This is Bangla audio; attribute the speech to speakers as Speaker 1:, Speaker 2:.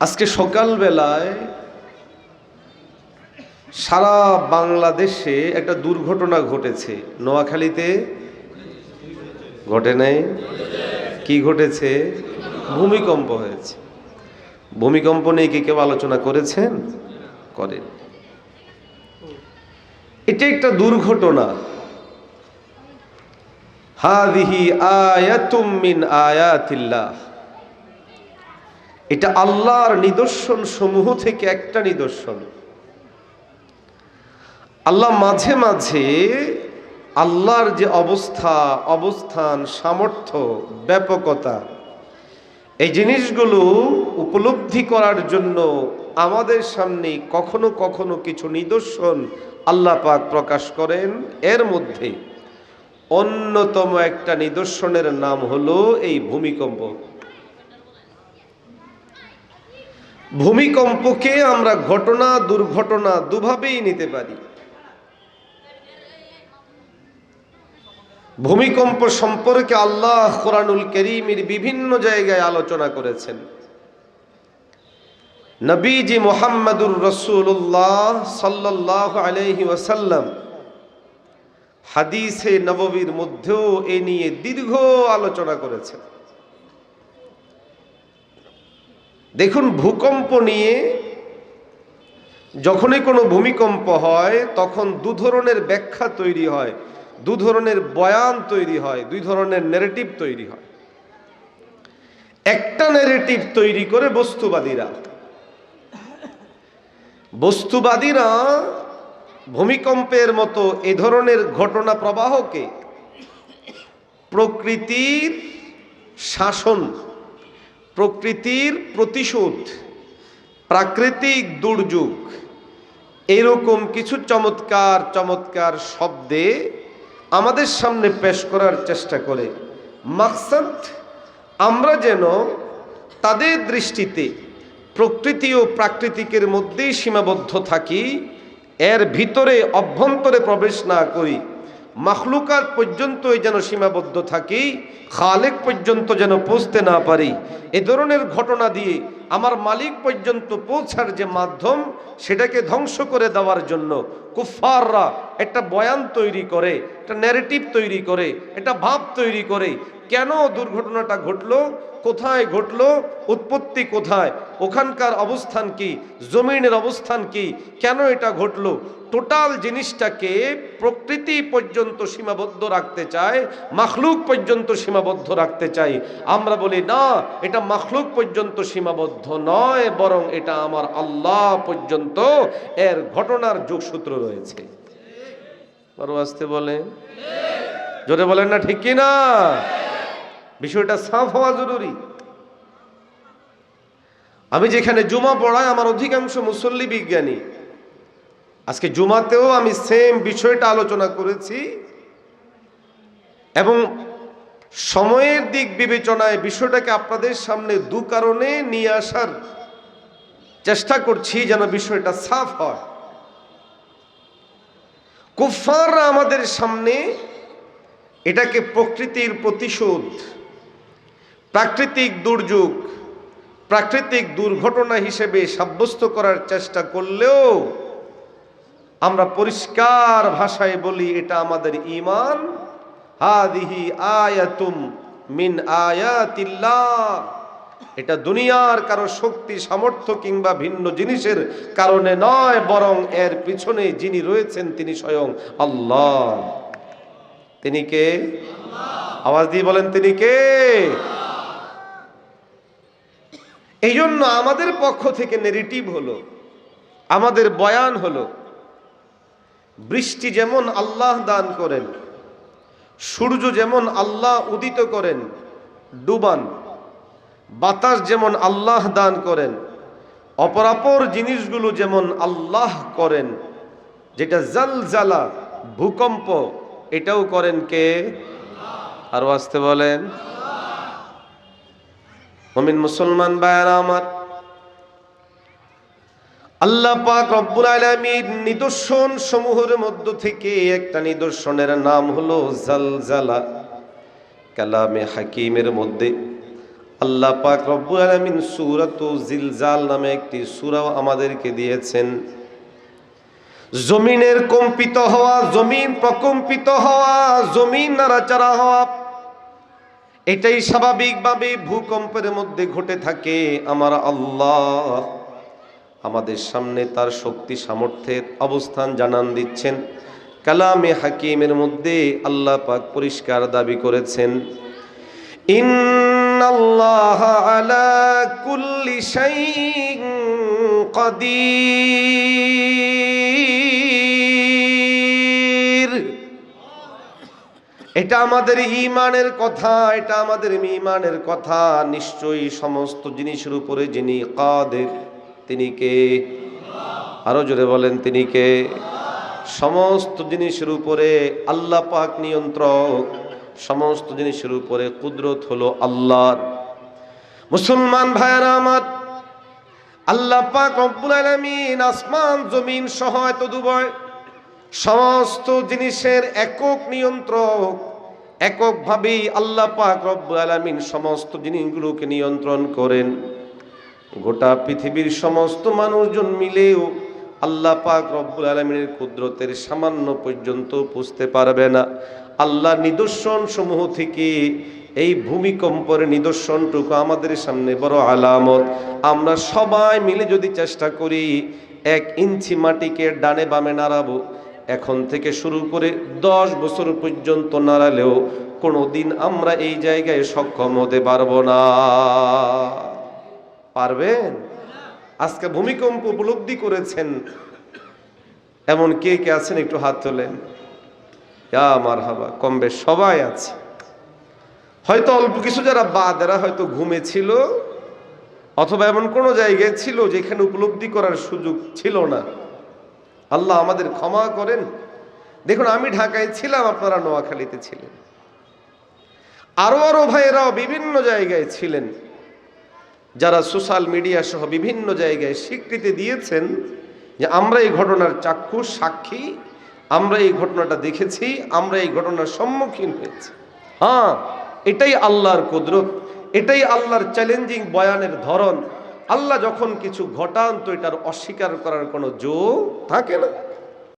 Speaker 1: আজকে সকালবেলায় সারা বাংলাদেশে একটা দুর্ঘটনা ঘটেছে। নোয়াখালীতে ঘটে নাই। কি ঘটেছে? ভূমিকম্প হয়েছে। ভূমিকম্প নিয়ে কি কেউ আলোচনা করেছেন? করেন। এটা একটা দুর্ঘটনা। হাদিহি আয়াতুম মিন আয়াতিল্লাহ। এটা আল্লাহর নিদর্শন সমূহ থেকে একটা নিদর্শন। আল্লাহ মাঝে মাঝে আল্লাহর যে অবস্থা, অবস্থান, সামর্থ্য, ব্যাপকতা, এই জিনিসগুলো উপলব্ধি করার জন্য আমাদের সামনে কখনো কখনো কিছু নিদর্শন আল্লাহ পাক প্রকাশ করেন। এর মধ্যে অন্যতম একটা নিদর্শনের নাম হলো এই ভূমিকম্প। ভূমিকম্পকে আমরা ঘটনা, দুর্ঘটনা দুভাবেই নিতে পারি। ভূমিকম্প সম্পর্কে আল্লাহ কোরআনুল করিমের বিভিন্ন জায়গায় আলোচনা করেছেন। নবীজি মোহাম্মদুর রসুল্লাহ সাল্লাহ আলহি ওয়াসাল্লাম হাদিসে নববীর মধ্যেও এ নিয়ে দীর্ঘ আলোচনা করেছেন। দেখুন, ভূকম্প নিয়ে যখনই কোনো ভূমিকম্প হয়, তখন দু ধরনের ব্যাখ্যা তৈরি হয়, দু ধরনের বয়ান তৈরি হয়, দুই ধরনের নেরেটিভ তৈরি হয়। একটা নেরেটিভ তৈরি করে বস্তুবাদীরা। বস্তুবাদীরা ভূমিকম্পের মতো এ ধরনের ঘটনা প্রবাহকে প্রকৃতির শাসন প্রকৃতির প্রতিশোধ, প্রাকৃতিক দুর্যোগ, এরকম কিছু চমৎকার চমৎকার শব্দে আমাদের সামনে পেশ করার চেষ্টা করে। মাকসাদ, আমরা যেন তাদের দৃষ্টিতে প্রকৃতি ও প্রাকৃতিকের মধ্যেই সীমাবদ্ধ থাকি, এর ভিতরে অভ্যন্তরে প্রবেশ না করি। মখলুকাত পর্যন্তই যেন সীমাবদ্ধ থাকি, খালেক পর্যন্ত যেন পৌঁছতে না পারি। এ ধরনের ঘটনা দিয়ে আমার মালিক পর্যন্ত পৌঁছার যে মাধ্যম, সেটাকে ধ্বংস করে দেওয়ার জন্য কুফাররা একটা বয়ান তৈরি করে, একটা ন্যারেটিভ তৈরি করে, একটা ভাব তৈরি করে। কেন দুর্ঘটনাটা ঘটলো? কোথায় ঘটলো? উৎপত্তি কোথায়? ওখানকার অবস্থান কি? জমিনের অবস্থান কি? কেন এটা ঘটলো? টোটাল জিনিসটাকে প্রকৃতি পর্যন্ত সীমাবদ্ধ রাখতে চায়, মাখলুক পর্যন্ত সীমাবদ্ধ রাখতে চাই আমরা বলি, না, এটা মাখলুক পর্যন্ত সীমাবদ্ধ নয়, বরং এটা আমার আল্লাহ পর্যন্ত এর ঘটনার যোগসূত্র রয়েছে। আসতে বলেন। জোরে বলেন না, ঠিক কি না বিষয়টা সাফ হওয়া জরুরি। আমি যেখানে জুমা পড়াই, আমার অধিকাংশ মুসল্লি বিজ্ঞানী। আজকে জুমাতেও আমি সেম বিষয়টা আলোচনা করেছি এবং সময়ের দিক বিবেচনায় বিষয়টাকে আপনাদের সামনে দু কারণে নিয়ে আসার চেষ্টা করছি যেন বিষয়টা সাফ হয়। কুফাররা আমাদের সামনে এটাকে প্রকৃতির প্রতিশোধ প্রাকৃতিক দুর্যোগ, প্রাকৃতিক দুর্ঘটনা হিসেবে সাব্যস্ত করার চেষ্টা করলেও আমরা পরিষ্কার ভাষায় বলি, এটা আমাদের ইমান হাদিহি আয়াতুম মিন আয়াতিল্লাহ। এটা দুনিয়ার কারও শক্তি, সামর্থ্য কিংবা ভিন্ন জিনিসের কারণে নয়, বরং এর পিছনে যিনি রয়েছেন তিনি স্বয়ং আল্লাহ। তিনি কে? আওয়াজ দিয়ে বলেন, তিনি কে? এই জন্য আমাদের পক্ষ থেকে নেগেটিভ হলো, আমাদের বয়ান হলো, বৃষ্টি যেমন আল্লাহ দান করেন, সূর্য যেমন আল্লাহ উদিত করেন, ডুবান, বাতাস যেমন আল্লাহ দান করেন, অপরাপর জিনিসগুলো যেমন আল্লাহ করেন, যেটা জালজালা, ভূকম্প, এটাও করেন কে? আরও আসতে বলেন। মমিন মুসলমান বায়ারা আমার। আল্লাহ পাক রব্বুল আলামিন নিদর্শন সমূহের মধ্য থেকে একটা নিদর্শনের নাম হলো জালজালা। কালামে হাকিমের মধ্যে। আল্লাহ পাক রব্বুল আলামিন সূরাতু জিলজাল নামে একটি সূরাও আমাদেরকে দিয়েছেন। জমিনের কম্পিত হওয়া, জমিন প্রকম্পিত হওয়া, জমিন নাড়াচাড়া হওয়া এটাই স্বাভাবিকভাবে ভূকম্পের মধ্যে ঘটে থাকে আমার আল্লাহ। আমাদের সামনে তার শক্তি, সামর্থ্যের অবস্থান জানান দিচ্ছেন। কালামে হাকিমের মধ্যে আল্লাহ পাক পরিষ্কার দাবি করেছেন, ইন্নাল্লাহ এটা আমাদের ইমানের কথা, এটা আমাদের ইমানের কথা। নিশ্চয়ই সমস্ত জিনিসের উপরে যিনি কাদের, তিনি কে? আরও জোরে বলেন, তিনি কে? সমস্ত জিনিসের উপরে আল্লাহ পাক নিয়ন্ত্রক, সমস্ত জিনিসের উপরে কুদরত হলো আল্লাহর। মুসলমান ভাইয়েরা আমার, আল্লাহ পাক রব্বুল আলামিন আসমান, জমিন সহ এত দুবয় সমস্ত জিনিসের একক নিয়ন্ত্রক, এককভাবেই আল্লাহ পাক রব্বুল আলামিন সমস্ত জিনিসগুলোকে নিয়ন্ত্রণ করেন। গোটা পৃথিবীর সমস্ত মানুষজন মিলেও আল্লাহ পাক রব্বুল আলমিনের কুদরতের সামান্য পর্যন্ত বুঝতে পারবে না। আল্লাহ নিদর্শন সমূহ থেকে এই ভূমিকম্পের নিদর্শনটুকু আমাদের সামনে বড় আলামত। আমরা সবাই মিলে যদি চেষ্টা করি, এক ইঞ্চি মাটিকে ডানে বামে নাড়াবো এখন থেকে শুরু করে দশ বছর পর্যন্ত নাড়ালেও কোনো দিন আমরা এই জায়গায় সক্ষম হতে পারব না। পারবেন? আজকে ভূমিকম্প উপলব্ধি করেছেন। এমন কে কে আছেন? একটু হাত তোলেন। আমার হাবা কম বেশ সবাই আছে। হয়তো অল্প কিছু যারা বাদ এরা হয়তো ঘুমেছিল, অথবা এমন কোনো জায়গায় ছিল যেখানে উপলব্ধি করার সুযোগ ছিল না। আল্লাহ আমাদের ক্ষমা করেন। দেখুন, আমি ঢাকায় ছিলাম, আপনারা নোয়াখালীতে ছিলেন। আরও আরও ভাইয়েরাও বিভিন্ন জায়গায় ছিলেন, যারা সোশ্যাল মিডিয়া সহ বিভিন্ন জায়গায় স্বীকৃতি দিয়েছেন যে আমরা এই ঘটনার চাক্ষুষ সাক্ষী, আমরা এই ঘটনাটা দেখেছি, আমরা এই ঘটনার সম্মুখীন হয়েছি। হ্যাঁ এটাই আল্লাহর কুদরত, এটাই আল্লাহর চ্যালেঞ্জিং বয়ানের ধরন। আল্লাহ যখন কিছু ঘটান তো এটার অস্বীকার করার কোনো জো থাকে না।